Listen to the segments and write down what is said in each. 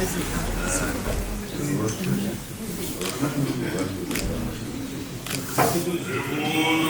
8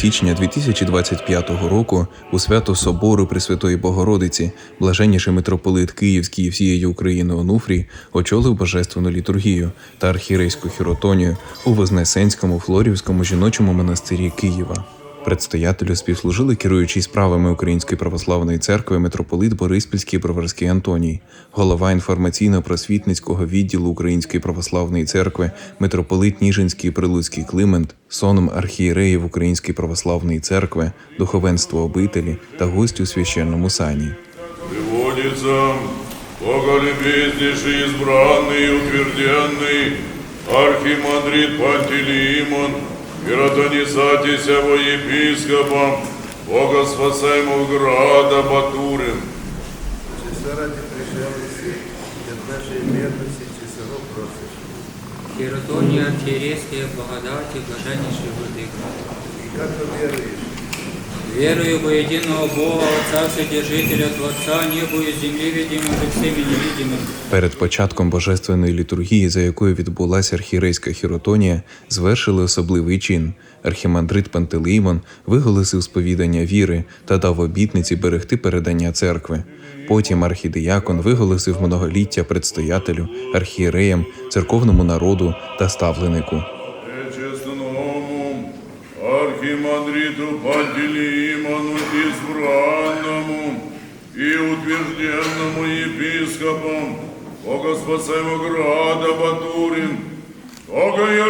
січня 2025 року у свято Собору Пресвятої Богородиці блаженніший митрополит Київський і всієї України Онуфрій очолив божественну літургію та архірейську хіротонію у Вознесенському Флорівському жіночому монастирі Києва. Предстоятелю співслужили керуючий справами Української православної церкви митрополит Бориспільський Броварський Антоній, голова інформаційно-просвітницького відділу Української православної церкви, митрополит Ніжинський Прилуцький Климент, соном архієреїв Української православної церкви, духовенство обителі та гості у священному сані. Приводится Боголюбезнейший, избранный и утвержденный архимандрит Пантелеимон, миротонизатися во епископом, Бога спасаемого града Батурин, Чи раді прижалися, від нашої мирності чи сього просиш? Хіротонія, архиерейские благодати, блаженніші владика. І як ти віруєш? Верую во единого Бога, Отца Вседержителя, Творца, небу и земли, видимым и всеми невидимым. Перед початком божественної літургії, за якою відбулася архірейська хіротонія, звершили особливий чин. Архімандрит Пантелеймон виголосив сповідання віри та дав обітниці берегти передання церкви. Потім архідіякон виголосив многоліття предстоятелю, архієреям, церковному народу та ставленику. Архимандриту Пантелеимону, избранному и утвержденному епископом, Бога спасаемого града Батурин, Бога я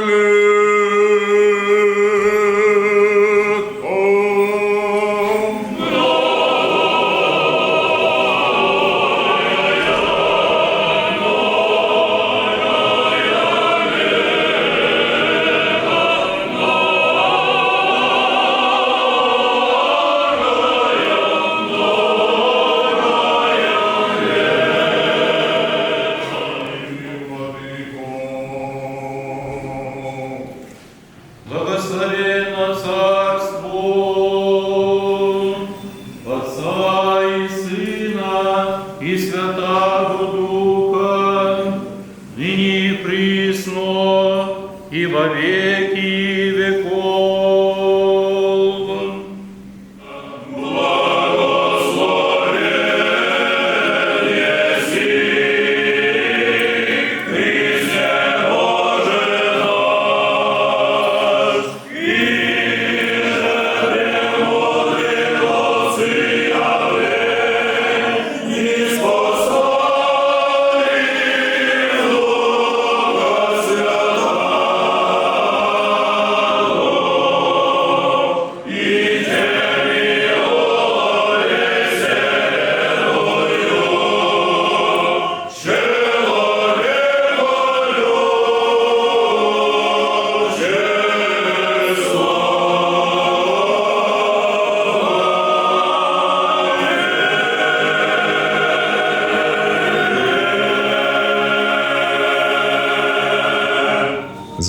и Святого Духа, нині присно и во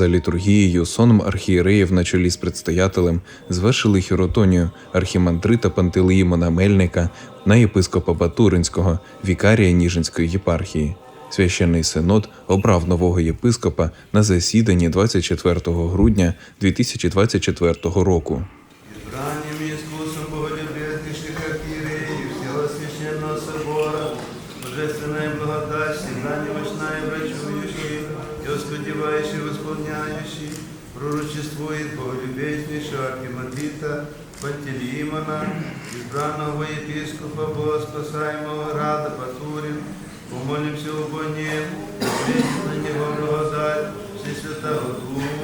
За літургією соном архієреїв на чолі з предстоятелем звершили хіротонію архімандрита Пантелеїмона Мельника на єпископа Батуринського, вікарія Ніжинської єпархії. Священний синод обрав нового єпископа на засіданні 24 грудня 2024 року. Боголюбезнейшего архимандрита Пантелеймона, избранного епископа Богоспасаемого Рада Батурин, Помолимся у Боне, на него благодать Всесвятого Духа.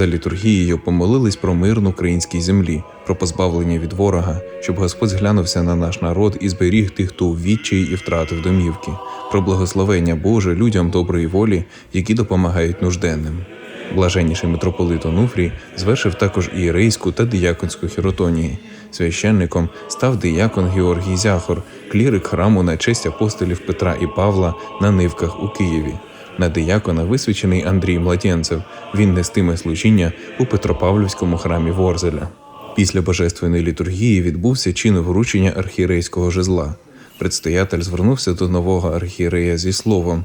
За літургією помолились про мир на українській землі, про позбавлення від ворога, щоб Господь зглянувся на наш народ і зберіг тих, хто у відчаї і втратив домівки, про благословення Боже людям доброї волі, які допомагають нужденним. Блаженніший митрополит Онуфрій звершив також ієрейську та дияконську хіротонії. Священником став диякон Георгій Зяхор, клірик храму на честь апостолів Петра і Павла на нивках у Києві. На диякона висвячений Андрій Младенцев. Він нестиме служіння у Петропавлівському храмі Ворзеля. Після божественної літургії відбувся чин вручення архієрейського жезла. Предстоятель звернувся до нового архієрея зі словом.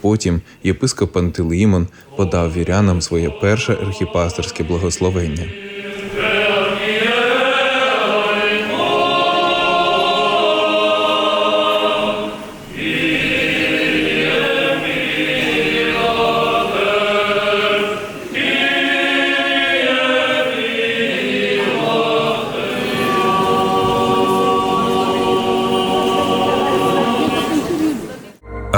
Потім єпископ Пантелеїмон подав вірянам своє перше архіпастерське благословення.